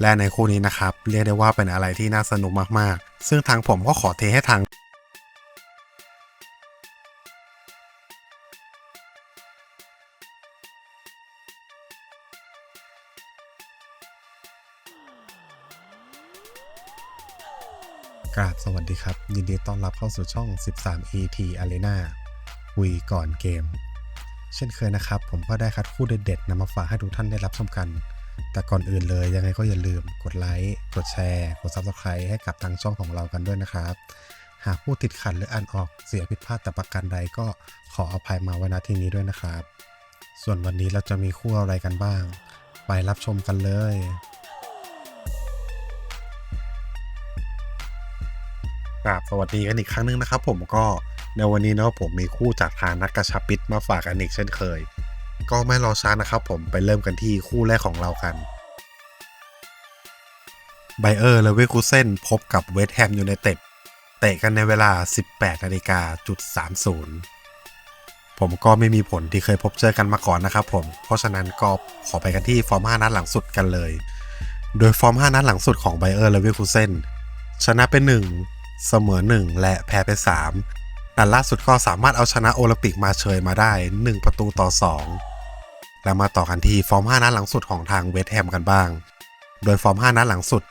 และในคู่นี้นะครับ เรียกได้ว่าเป็นอะไรที่น่าสนุกมากๆ ซึ่งทางผมก็ขอเทให้ทางกราบสวัสดีครับ ยินดีต้อนรับเข้าสู่ช่อง 13 ET Arena คุยก่อนเกม เช่นเคยนะครับ ผมก็ได้คัดคู่เด็ดๆนำมาฝากให้ทุกท่านได้รับชมกัน แต่ก่อนอื่นเลยยังไงก็อย่าลืมกดไลค์ กดแชร์ กด Subscribe ให้กับทางช่องของเรากันด้วยนะครับ หากผู้ติดขัดหรืออ่านออกเสียผิดพลาดแต่ประการใดก็ขออภัยมาไว้ณที่นี้ด้วยนะครับ ส่วนวันนี้เราจะมีคู่อะไรกันบ้าง ไปรับชมกันเลยกราบสวัสดีกันอีกครั้งหนึงนะครับ ผมก็ในวันนี้เนาะผมมีคู่จากทางนักกระชับปิดมาฝากกันอีกเช่นเคย ก็ไม่รอช้านะครับผมไปเริ่มกันที่คู่แรกของเรากันไบเออร์เลเวคูเซนพบกับเวสต์แฮมยูไนเต็ดเตะกันในเวลา 18นาฬิกาจุด30 ผมก็ไม่มีผลที่เคยพบเจอกันมาก่อนนะครับผม เพราะฉะนั้นก็ขอไปกันที่ฟอร์ม 5 นัดหลังสุดกันเลย โดยฟอร์ม 5 นัดหลังสุดของไบเออร์เลเวคูเซนชนะเป็น 1 เสมอ 1 และแพ้ไป 3 แต่ล่าสุดก็สามารถเอาชนะโอลิมปิกมาเชยมาได้ 1 ประตูต่อ 2 แล้วมาต่อกันที่ฟอร์ม 5 นัดหลังสุดของทางเวสต์แฮมกันบ้าง โดยฟอร์ม 5 นัดหลังสุด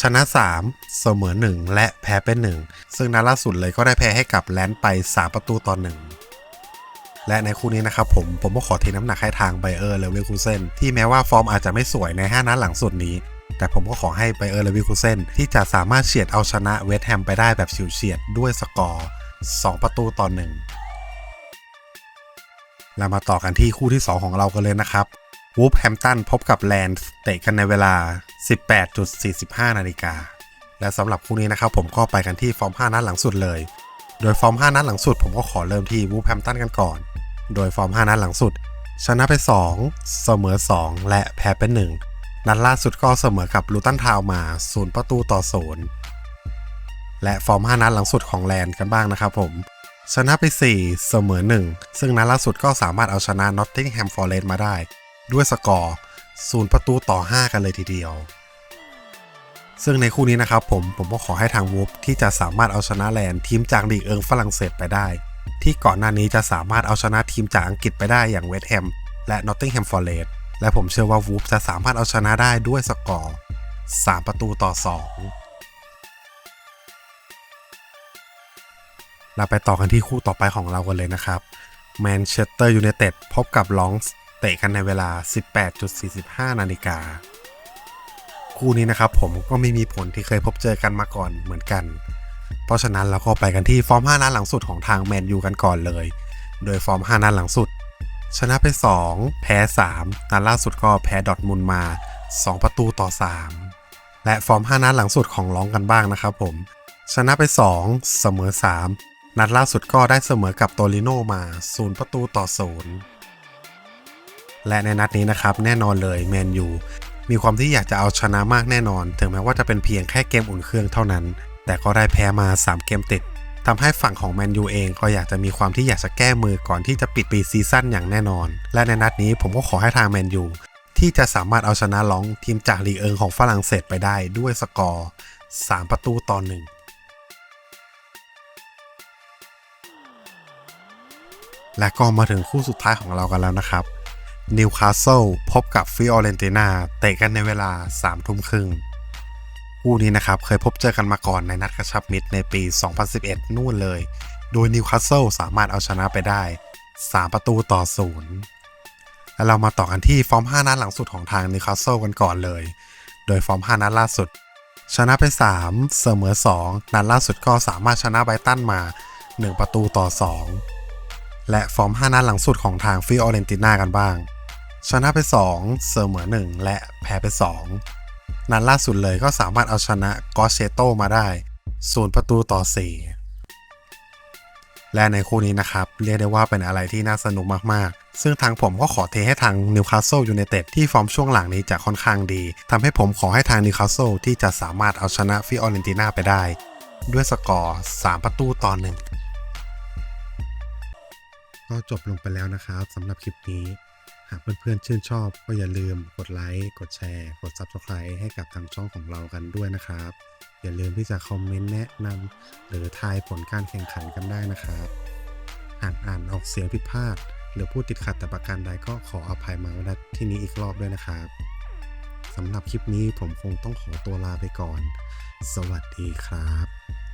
ชนะ 3 เสมอ 1 และแพ้เป็น 1 ซึ่งนัดล่าสุดเลยก็ได้แพ้ให้กับแลนด์ไป 3 ประตูต่อ 1 และในคู่นี้นะครับผมผมก็ขอเทน้ำหนักให้ทางไบเออร์เลเวคูเซนที่แม้ว่าฟอร์มอาจจะไม่สวยใน 5 นัดหลังสุดนี้ แต่ผมก็ขอให้ไบเออร์เลเวคูเซนที่จะสามารถเฉียดเอาชนะเวสต์แฮมไปได้แบบฉิวเฉียดด้วยสกอร์ 2 ประตูต่อ 1 แล้วมาต่อกันที่คู่ที่ 2 ของเรากันเลยนะครับวูฟแฮมตันพบกับแลนด์เตะกันในเวลา 18.45 นาฬิกา และสำหรับคู่นี้นะครับผมก็ไปกันที่ฟอร์ม 5 นัดหลังสุดเลย โดยฟอร์ม 5 นัดหลังสุด ผมก็ขอเริ่มที่วูฟแฮมตันกันก่อน โดยฟอร์ม 5 นัดหลังสุด ชนะไป 2 เสมอ 2 และแพ้เป็น 1 นัดล่าสุดก็เสมอกับลูตันทาวมา 0 ประตูต่อ 0 และฟอร์ม 5 นัดหลังสุดของแลนด์กันบ้างนะครับผม ชนะไป 4 เสมอ 1 ซึ่งนัดล่าสุดก็สามารถเอาชนะนอตติงแฮมฟอร์เรสต์มาได้ ด้วยสกอร์0ประตูต่อ 5 กันเลยทีเดียว ซึ่งในคู่นี้นะครับผมผมก็ขอให้ทางวูฟที่จะสามารถเอาชนะแลนด์ทีมจากลีกเอิงฝรั่งเศสไปได้ ที่ก่อนหน้านี้จะสามารถเอาชนะทีมจากอังกฤษไปได้อย่างเวสต์แฮมและนอตติงแฮมฟอร์เรสต์และผมเชื่อว่าวูฟจะสามารถเอาชนะได้ด้วยสกอร์3ประตูต่อ 2 เราไปต่อกันที่คู่ต่อไปของเรากันเลยนะครับแมนเชสเตอร์ยูไนเต็ดพบกับลองส์เตะกันในเวลา 18.45 นาฬิกา คู่นี้นะครับผมก็ไม่มีผลที่เคยพบเจอกันมาก่อนเหมือนกัน เพราะฉะนั้นเราก็ไปกันที่ฟอร์ม 5 นัดหลังสุดของทางแมนยูกันก่อนเลย โดยฟอร์ม 5 นัดหลังสุด ชนะไป 2 แพ้ 3 นัดล่าสุดก็แพ้ดอทมุนมา 2 ประตูต่อ 3 และฟอร์ม 5 นัดหลังสุดของร้องกันบ้างนะครับผม ชนะไป 2 เสมอ 3 นัดล่าสุดก็ได้เสมอกับโตลิโนมา 0 ประตูต่อ 0 และในนัดนี้นะครับแน่นอนเลยแมนยูมีความที่อยากจะเอาชนะมากแน่นอน ถึงแม้ว่าจะเป็นเพียงแค่เกมอุ่นเครื่องเท่านั้น แต่ก็ได้แพ้มา 3 เกมติดทำให้ฝั่งของแมนยูเองก็อยากจะมีความที่อยากจะแก้มือก่อนที่จะปิดปีซีซั่นอย่างแน่นอน และในนัดนี้ผมก็ขอให้ทางแมนยูที่จะสามารถเอาชนะล้องทีมจากลีเอิงของฝรั่งเศสไปได้ด้วยสกอร์ 3 ประตูต่อ1 และก็มาถึงคู่สุดท้ายของเรากันแล้วนะครับนิวคาสเซิลพบกับฟิออเรนตินาเตะกันในเวลา3ทุ่มครึ่งคู่นี้นะครับเคยพบเจอกันมาก่อนในนัดกระชับมิตรในปี 2011 นู่นเลย โดยนิวคาสเซิลสามารถเอาชนะไปได้ 3 ประตูต่อ 0 แล้วเรามาต่อกันที่ฟอร์ม 5 นัดหลังสุดของทางนิวคาสเซิลกันก่อนเลย โดยฟอร์ม 5 นัดล่าสุด ชนะไป 3 เสมอ 2 นัดล่าสุดก็สามารถชนะไบตันมา 1 ประตูต่อ 2 และฟอร์ม 5 นัดหลังสุดของทางฟิออเรนตินากันบ้าง ชนะไป 2 เสมอ 1 และแพ้ไป 2 นัดล่าสุดเลยก็สามารถเอาชนะกอเชโตมาได้ 0 ประตูต่อ 4 และในคู่นี้นะครับ เรียกได้ว่าเป็นอะไรที่น่าสนุกมากๆ ซึ่งทางผมก็ขอเทให้ทางนิวคาสเซิลยูไนเต็ดที่ฟอร์มช่วงหลังนี้จะค่อนข้างดีทำให้ผมขอให้ทางนิวคาสเซิลที่จะสามารถเอาชนะฟิออเรนตินาไปได้ ด้วยสกอร์ 3 ประตูต่อหนึ่ง ก็จบลงไปแล้วนะครับสำหรับคลิปนี้ หากเพื่อนๆชื่นชอบก็อย่าลืมกดไลค์กดแชร์ กด Subscribe ให้กับทางช่องของเรากันด้วยนะครับ อย่าลืมที่จะคอมเมนต์แนะนำหรือทายผลการแข่งขันกันได้นะครับหากอ่านออกเสียงผิดพลาด หรือพูดติดขัดแต่ประการใดก็ขออภัยมาณที่นี้อีกรอบด้วยนะครับสำหรับคลิปนี้ผมคงต้องขอตัวลาไปก่อน สวัสดีครับ